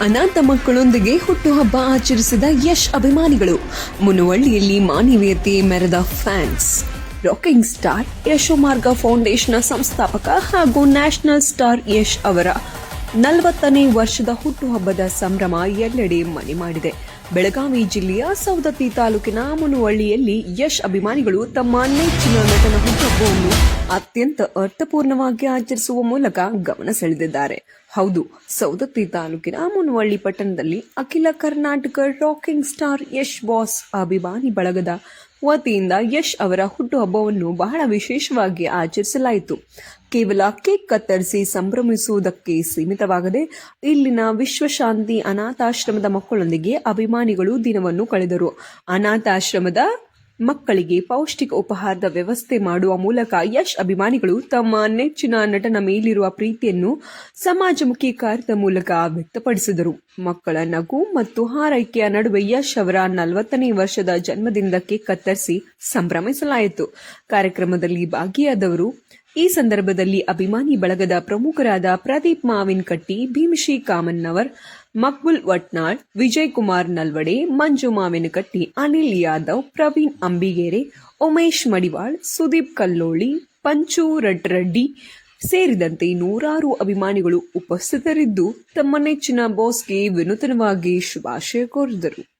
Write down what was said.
ಅನಾಥ ಮಕ್ಕಳೊಂದಿಗೆ ಹುಟ್ಟುಹಬ್ಬ ಆಚರಿಸಿದ ಯಶ್ ಅಭಿಮಾನಿಗಳು. ಮುನುವಳ್ಳಿಯಲ್ಲಿ ಮಾನವೀಯತೆ ಮೆರೆದ fans. Rocking star Yashomarga foundation ಸಂಸ್ಥಾಪಕ ಹಾಗೂ ನ್ಯಾಷನಲ್ ಸ್ಟಾರ್ ಯಶ್ ಅವರ ನಲವತ್ತನೇ ವರ್ಷದ ಹುಟ್ಟುಹಬ್ಬದ ಸಂಭ್ರಮ ಎಲ್ಲೆಡೆ ಮನೆ ಮಾಡಿದೆ. ಬೆಳಗಾವಿ ಜಿಲ್ಲೆಯ ಸೌದತ್ತಿ ತಾಲೂಕಿನ ಮುನುವಳ್ಳಿಯಲ್ಲಿ ಯಶ್ ಅಭಿಮಾನಿಗಳು ತಮ್ಮ ನೆಚ್ಚಿನ ನಟನ ಹುಟ್ಟುಹಬ್ಬವನ್ನು ಅತ್ಯಂತ ಅರ್ಥಪೂರ್ಣವಾಗಿ ಆಚರಿಸುವ ಮೂಲಕ ಗಮನ ಸೆಳೆದಿದ್ದಾರೆ. ಹೌದು. ಸೌದತ್ತಿ ತಾಲೂಕಿನ ಮುನವಳ್ಳಿ ಪಟ್ಟಣದಲ್ಲಿ ಅಖಿಲ Karnataka rocking star Yash boss ಅಭಿಮಾನಿ ಬಳಗದ ವತಿಯಿಂದ ಯಶ್ ಅವರ ಹುಟ್ಟುಹಬ್ಬವನ್ನು ಬಹಳ ವಿಶೇಷವಾಗಿ ಆಚರಿಸಲಾಯಿತು. ಕೇವಲ ಕೇಕ್ ಕತ್ತರಿಸಿ ಸಂಭ್ರಮಿಸುವುದಕ್ಕೆ ಸೀಮಿತವಾಗದೆ ಇಲ್ಲಿನ ವಿಶ್ವಶಾಂತಿ ಅನಾಥಾಶ್ರಮದ ಮಕ್ಕಳೊಂದಿಗೆ ಅಭಿಮಾನಿಗಳು ದಿನವನ್ನು ಕಳೆದರು. ಅನಾಥಾಶ್ರಮದ ಮಕ್ಕಳಿಗೆ ಪೌಷ್ಟಿಕ ಉಪಹಾರದ ವ್ಯವಸ್ಥೆ ಮಾಡುವ ಮೂಲಕ ಯಶ್ ಅಭಿಮಾನಿಗಳು ತಮ್ಮ ನೆಚ್ಚಿನ ನಟನ ಮೇಲಿರುವ ಪ್ರೀತಿಯನ್ನು ಸಮಾಜಮುಖಿ ಕಾರ್ಯದ ಮೂಲಕ ವ್ಯಕ್ತಪಡಿಸಿದರು. ಮಕ್ಕಳ ನಗು ಮತ್ತು ಹಾರೈಕೆಯ ನಡುವೆ ಯಶ್ ಅವರ ನಲವತ್ತನೇ ವರ್ಷದ ಜನ್ಮದಿನದ ಕತ್ತರಿಸಿ ಸಂಭ್ರಮಿಸಲಾಯಿತು. ಕಾರ್ಯಕ್ರಮದಲ್ಲಿ ಭಾಗಿಯಾದವರು ಈ ಸಂದರ್ಭದಲ್ಲಿ ಅಭಿಮಾನಿ ಬಳಗದ ಪ್ರಮುಖರಾದ ಪ್ರದೀಪ್ ಮಾವಿನಕಟ್ಟಿ ಭೀಮಶಿ ಕಾಮನ್ನವರ್ ಮಕ್ಬುಲ್ ವಟ್ನಾಳ್, ವಿಜಯ್ ಕುಮಾರ್ ನಲ್ವಡೆ, ಮಂಜು ಮಾವಿನಕಟ್ಟಿ ಅನಿಲ್ ಯಾದವ್, ಪ್ರವೀಣ್ ಅಂಬಿಗೇರೆ, ಉಮೇಶ್ ಮಡಿವಾಳ್, ಸುದೀಪ್ ಕಲ್ಲೋಳಿ, ಪಂಚು ರಡ್ರೆಡ್ಡಿ ಸೇರಿದಂತೆ ನೂರಾರು ಅಭಿಮಾನಿಗಳು ಉಪಸ್ಥಿತರಿದ್ದು ತಮ್ಮ ನೆಚ್ಚಿನ ಬಾಸ್ಗೆ ವಿನೂತನವಾಗಿ ಶುಭಾಶಯ ಕೋರಿದರು.